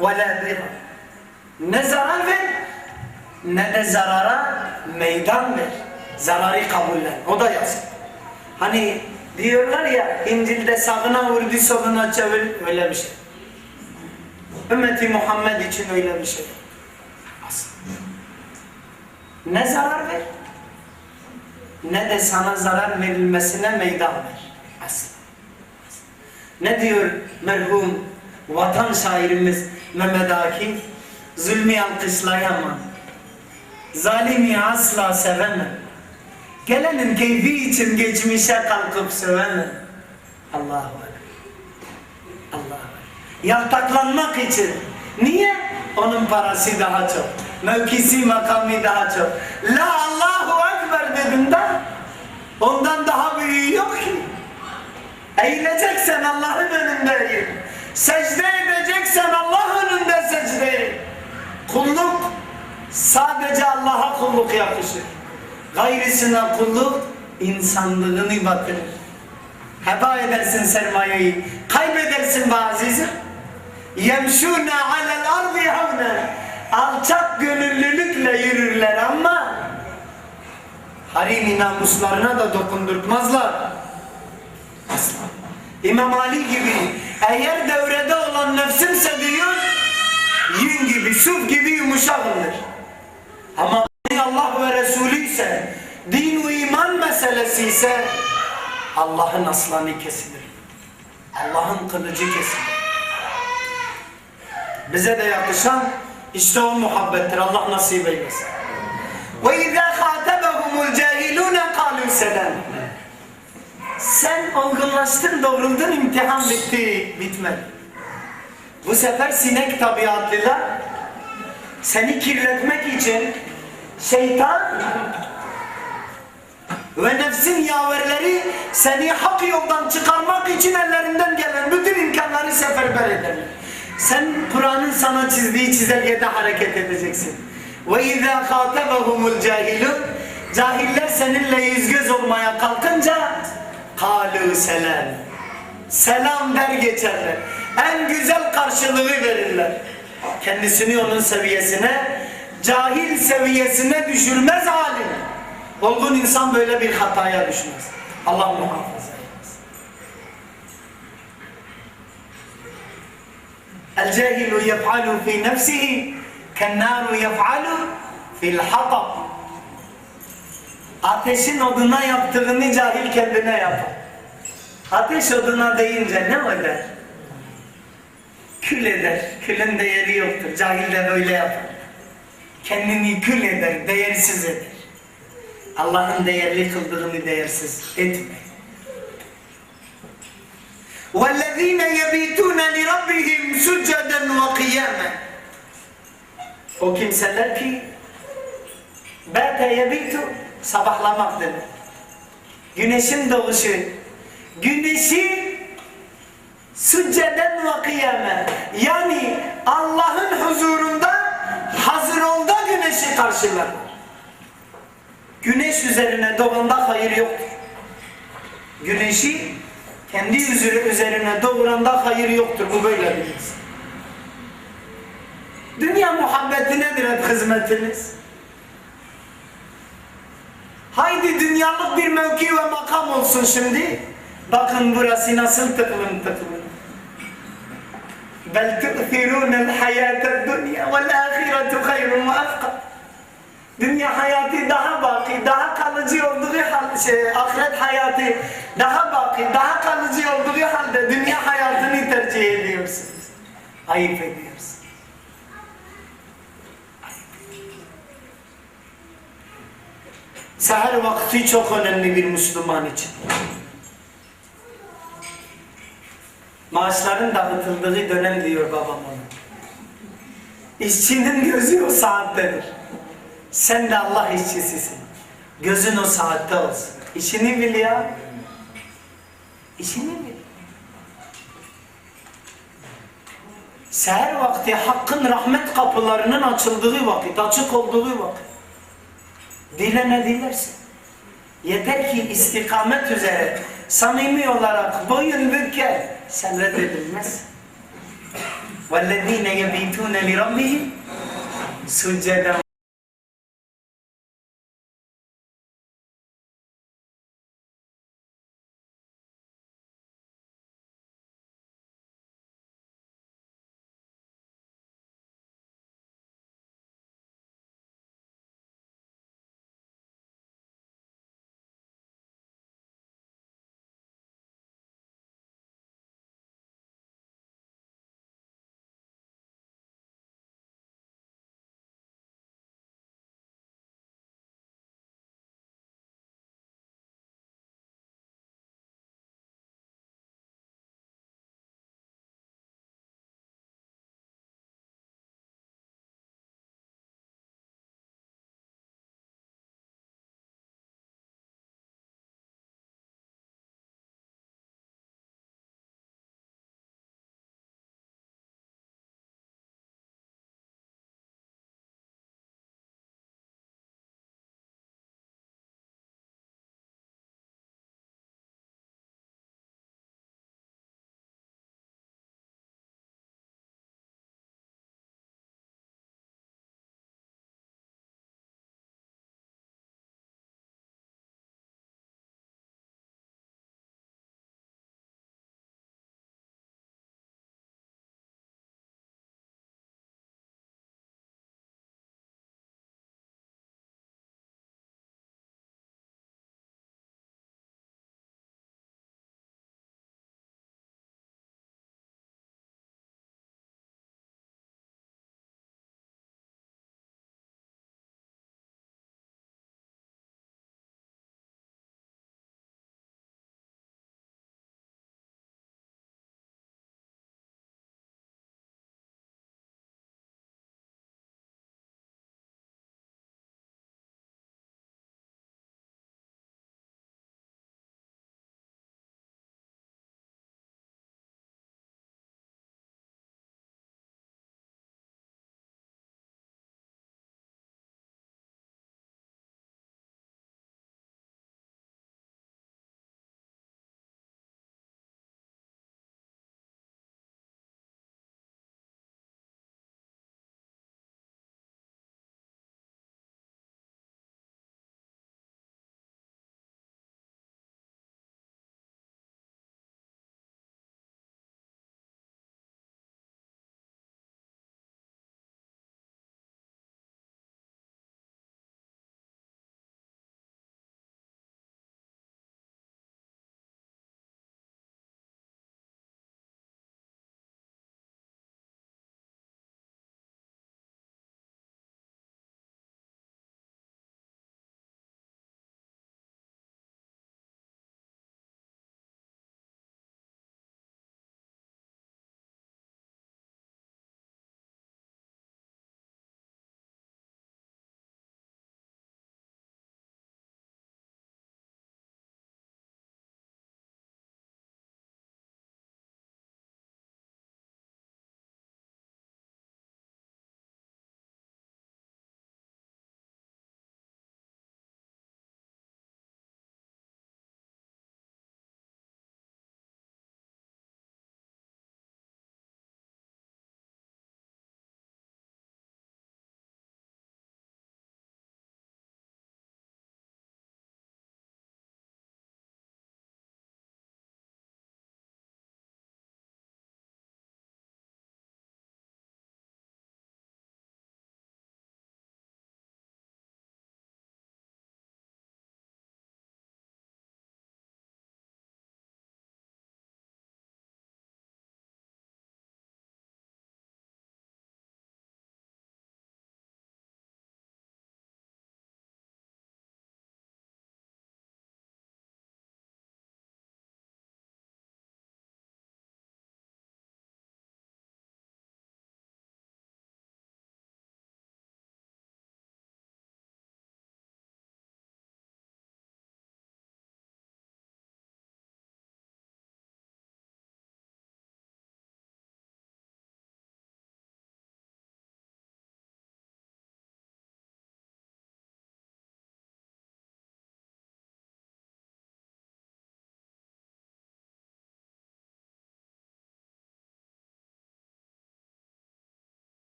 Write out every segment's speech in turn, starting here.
ve la dirar. Ne zarar ver ne de zarara meydan ver. Zararı kabullen. O da yasak. Hani diyorlar ya İncil'de sağına vurdu soluna çevir öyle bir şey. Ümmeti Muhammed için öyle bir şey. Asla. Ne zarar ver ne de sana zarar verilmesine meydan ver. Asla. Ne diyor merhum vatan şairimiz Mehmet Akif? Zulmü alkışlayamam. Zalimi asla sevemem. Gelenin keyfi için geçmişe kalkıp sövemem. Allahu Ekber. Allahu Ekber. Yaltaklanmak için. Niye? Onun parası daha çok. Mevkisi makamı daha çok. La Allahu Ekber dedim de ondan daha büyüğü yok ki. Eğileceksen Allah'ın önünde eğil. Secde edeceksen Allah önünde secde et. Kulluk sadece Allah'a kulluk yakışır. Gayrısına kulluk insanlığını batırır. Heba edersin sermayeyi, kaybedersin bazısı. Yemşûne alel ardı havne. Alçak gönüllülükle yürürler ama harimi namuslarına da dokundurtmazlar. Asla. İmam Ali gibi eğer devrede olan nefsimse diyor yün gibi, suf gibi yumuşakdır. Ama Allah ve Resulü ise din ve iman meselesi ise Allah'ın aslanı kesilir. Allah'ın kılıcı kesilir. Bize de yakışan işte o muhabbettir. Allah nasip eylesin. İzâ khâtebehumul cahilûne kâlû selam. Sen olgunlaştın, doğruldun, imtihan bitti, bitmedi. Bu sefer sinek tabiatlılar seni kirletmek için şeytan ve nefsin yaverleri seni hak yoldan çıkarmak için ellerinden gelen bütün imkanları seferber ederler. Sen Kur'an'ın sana çizdiği çizelgede hareket edeceksin. Ve izâ khâtebehumul cahilun Cahiller seninle yüz göz olmaya kalkınca Kalu selam. Selam der geçerler. En güzel karşılığı verirler. Kendisini onun seviyesine, cahil seviyesine düşürmez alim. Olgun insan böyle bir hataya düşmez. Allah muhafaza eylesin. El cahilu yef'alu fi nefsihi kennaru yef'alu fil hatab. Ateşin oduna yaptığını cahil kendine yapar. Ateş oduna deyince ne eder? Kül eder. Külün değeri yoktur. Cahil de böyle yapar. Kendini kül eder, değersiz eder. Allah'ın değerli kıldığını değersiz etme. وَالَّذ۪ينَ يَب۪يتُونَ لِرَبِّهِمْ سُجَّدًا وَقِيَامًا O kimseler ki Bâte yebitu sabahlamak demek. Güneşin doğuşu. Güneşi sücceden ve kıyame. Yani Allah'ın huzurunda hazır olda güneşi karşılar. Güneş üzerine doğanda hayır yoktur. Güneşi kendi yüzü üzerine doğuranda hayır yoktur. Bu böyle biliriz. Dünya muhabbeti nedir hep hizmetiniz? Haydi dünyalık bir mevki ve makam olsun şimdi. Bakın burası nasıl tıklım tıklım. Bel tu'thirûnel hayâted dünya vel âhiretu hayrun ve. Dünya hayatı daha baki, daha kalıcı olduğu halde, şey, ahiret hayatı daha baki, daha kalıcı olduğu halde dünya hayatını tercih ediyorsunuz. Ayıp ediyorsunuz. Seher vakti çok önemli bir Müslüman için. Maaşların dağıtıldığı dönem diyor babam ona. İşçinin gözü o saattedir. Sen de Allah işçisisin. Gözün o saatte olsun. İşini bil ya. İşini bil. Seher vakti hakkın rahmet kapılarının açıldığı vakit, açık olduğu vakit. Dile ne dilersin? Yeter ki istikamet üzere samimi olarak boyun büker sabredilmez. وَالَّذ۪ينَ يَب۪يتُونَ لِرَبِّهِمْ سُجَّدًا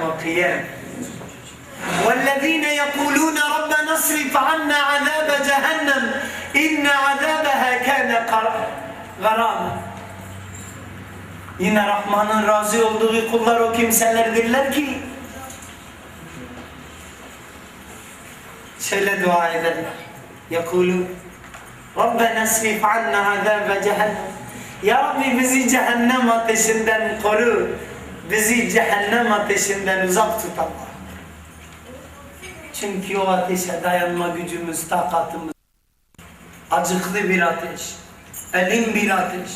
وقيام والذين يقولون ربنا اصرف عنا عذاب جهنم إن عذابها كان غراما Yine Rahman'ın razı olduğu kullar o kimselerdirler ki şöyle dua ederler. Yakulun Rabbena esrif anna azabe cehennem Ya Rabbi bizi cehennem ateşinden koru. Bizi cehennem ateşinden uzak tut Allah. Çünkü o ateşe dayanma gücümüz, takatımız acıklı bir ateş, elin bir ateş.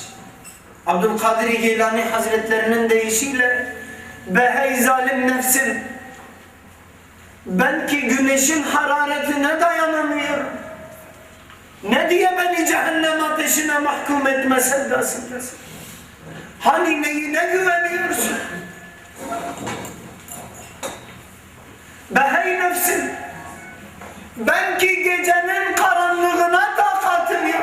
Abdülkadir Geylani Hazretlerinin deyişiyle Behey zalim nefsim ben ki güneşin hararetine dayanamıyorum. Ne diye beni cehennem ateşine mahkum etme sevdasındasın? Hani neyine güveniyorsun? Be hey nefsim, ben ki gecenin karanlığına takatım ya.